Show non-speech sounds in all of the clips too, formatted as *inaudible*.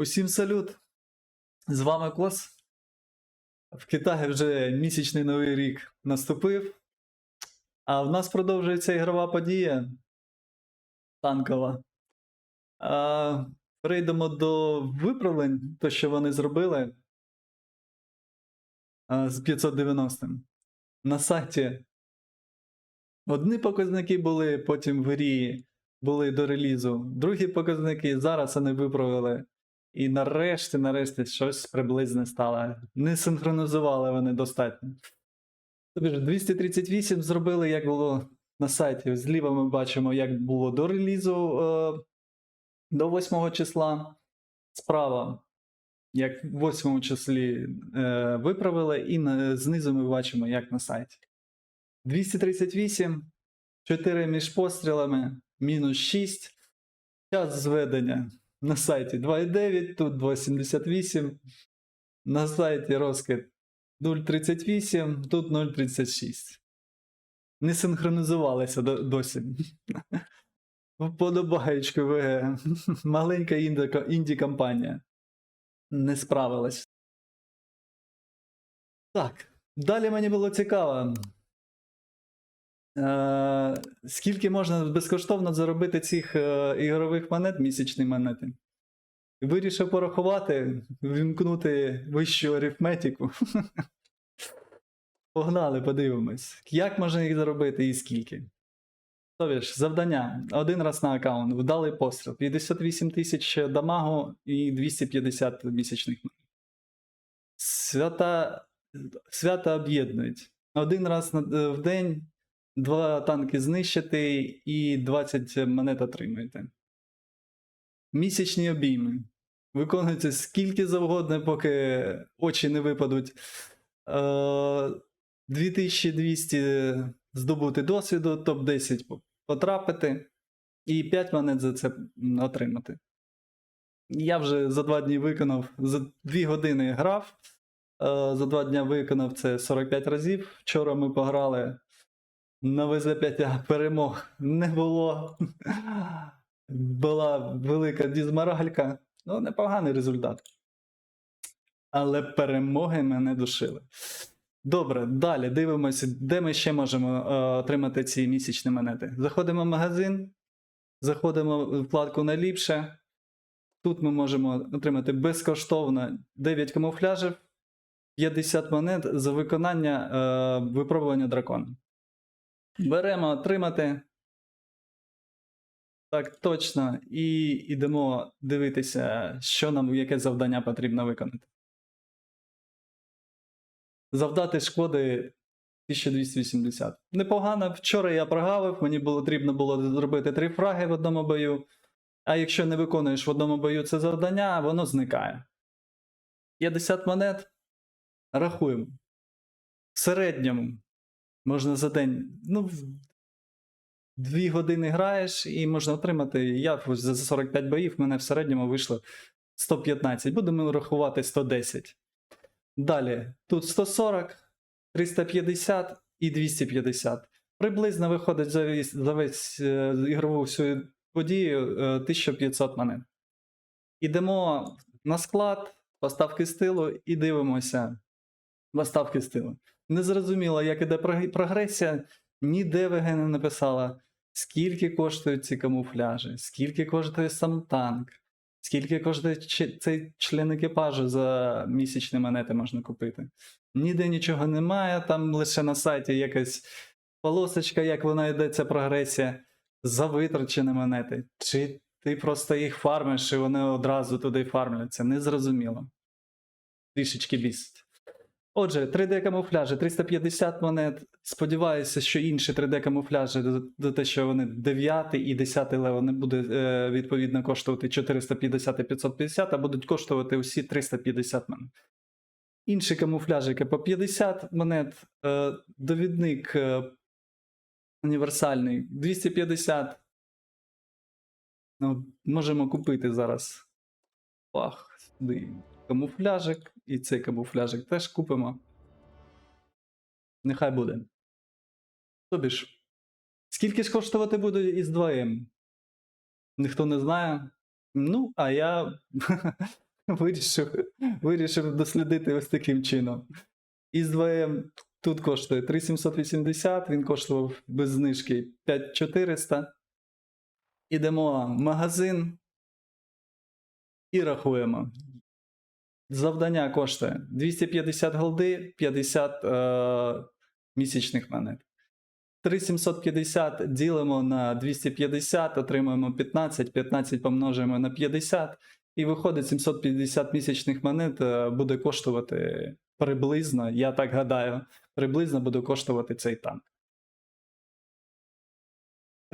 Усім салют! З вами Кос. В Китаї вже місячний новий рік наступив. А в нас продовжується ігрова подія танкова. А, перейдемо до виправлень, то, що вони зробили а, з 590. На сайті одні показники були, потім в грі були до релізу. Другі показники зараз вони виправили. І нарешті, нарешті, щось приблизне стало. Не синхронізували вони достатньо. Тобі ж 238 зробили, як було на сайті. Зліва ми бачимо, як було до релізу е, до 8 числа. Справа, як в 8 числі е, виправили, і на, знизу ми бачимо, як на сайті. 238, 4 між пострілами, мінус 6. Час зведення на сайті 2.9, тут 2.78. На сайті розкид 0.38, тут 0.36. Не синхронізувалися до- досі. *laughs* Вподобаєчку ВГ. *laughs* Маленька інді-компанія. Не справилась. Так. Далі мені було цікаво. Е, скільки можна безкоштовно заробити цих е, ігрових монет, місячні монети? Вирішив порахувати, вімкнути вищу арифметику. *laughs* Погнали, подивимось. Як можна їх заробити і скільки? Тобі ж, завдання. Один раз на аккаунт, вдалий постріл. 58 тисяч дамагу і 250 місячних монет. Свята, свята об'єднують. Один раз е, в день два танки знищити і 20 монет отримуєте. Місячні обійми. Виконуються скільки завгодно, поки очі не випадуть. Е, 2200 здобути досвіду, топ-10 потрапити, і 5 монет за це отримати. Я вже за 2 дні виконав, за 2 години грав. е, За 2 дні виконав це 45 разів. Вчора ми пограли на ВЗ5 перемог не було. Була велика дізморалька. Ну, непоганий результат. Але перемоги мене душили. Добре, далі дивимося, де ми ще можемо е, отримати ці місячні монети. Заходимо в магазин, заходимо в вкладку найліпше. Тут ми можемо отримати безкоштовно 9 камуфляжів, 50 монет за виконання е, випробування дракона. Беремо отримати. Так, точно. І йдемо дивитися, що нам, яке завдання потрібно виконати. Завдати шкоди 1280. Непогано. Вчора я прогавив, мені було потрібно було зробити три фраги в одному бою. А якщо не виконуєш в одному бою це завдання, воно зникає. 50 монет. Рахуємо. В середньому можна за день. Ну, дві години граєш і можна отримати. Я за 45 боїв мене в середньому вийшло 115. Будемо рахувати 110. Далі, тут 140, 350 і 250. Приблизно виходить за весь, за весь е, ігрову всю подію е, 1500 монет. Ідемо на склад, поставки стилу і дивимося поставки стилу. Незрозуміло, як іде прогресія, ніде ВГ не написала, скільки коштують ці камуфляжі, скільки коштує сам танк, скільки коштує цей член екіпажу за місячні монети можна купити. Ніде нічого немає, там лише на сайті якась полосочка, як вона йде, ця прогресія, за витрачені монети. Чи ти просто їх фармиш, і вони одразу туди фармляться. Незрозуміло. Трішечки бісить. Отже, 3D камуфляжі 350 монет. Сподіваюся, що інші 3D камуфляжі за- за те, що вони 9 і 10 левел не буде е, відповідно коштувати 450 і 550, а будуть коштувати усі 350 монет. Інші камуфляжики по 50 монет. Е, довідник е, універсальний 250. Ну, можемо купити зараз. Пах, сюди камуфляжик, і цей камуфляжик теж купимо. Нехай буде. Тобі ж, скільки ж коштувати буде із 2М? Ніхто не знає. Ну, а я *laughs* вирішив, вирішив дослідити ось таким чином. Із 2 тут коштує 3780, він коштував без знижки 5400. Ідемо в магазин і рахуємо. Завдання коштує 250 голди, 50 е, місячних монет. 3750 ділимо на 250, отримуємо 15, 15 помножуємо на 50, і виходить 750 місячних монет е, буде коштувати приблизно, я так гадаю, приблизно буде коштувати цей танк.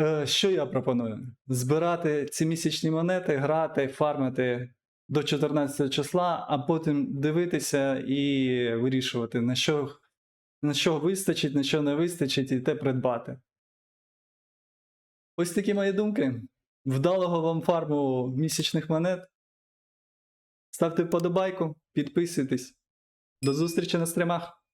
Е, Що я пропоную? Збирати ці місячні монети, грати, фармити до 14 числа, а потім дивитися і вирішувати, на що, на що вистачить, на що не вистачить, і те придбати. Ось такі мої думки. Вдалого вам фарму місячних монет. Ставте вподобайку, підписуйтесь. До зустрічі на стримах.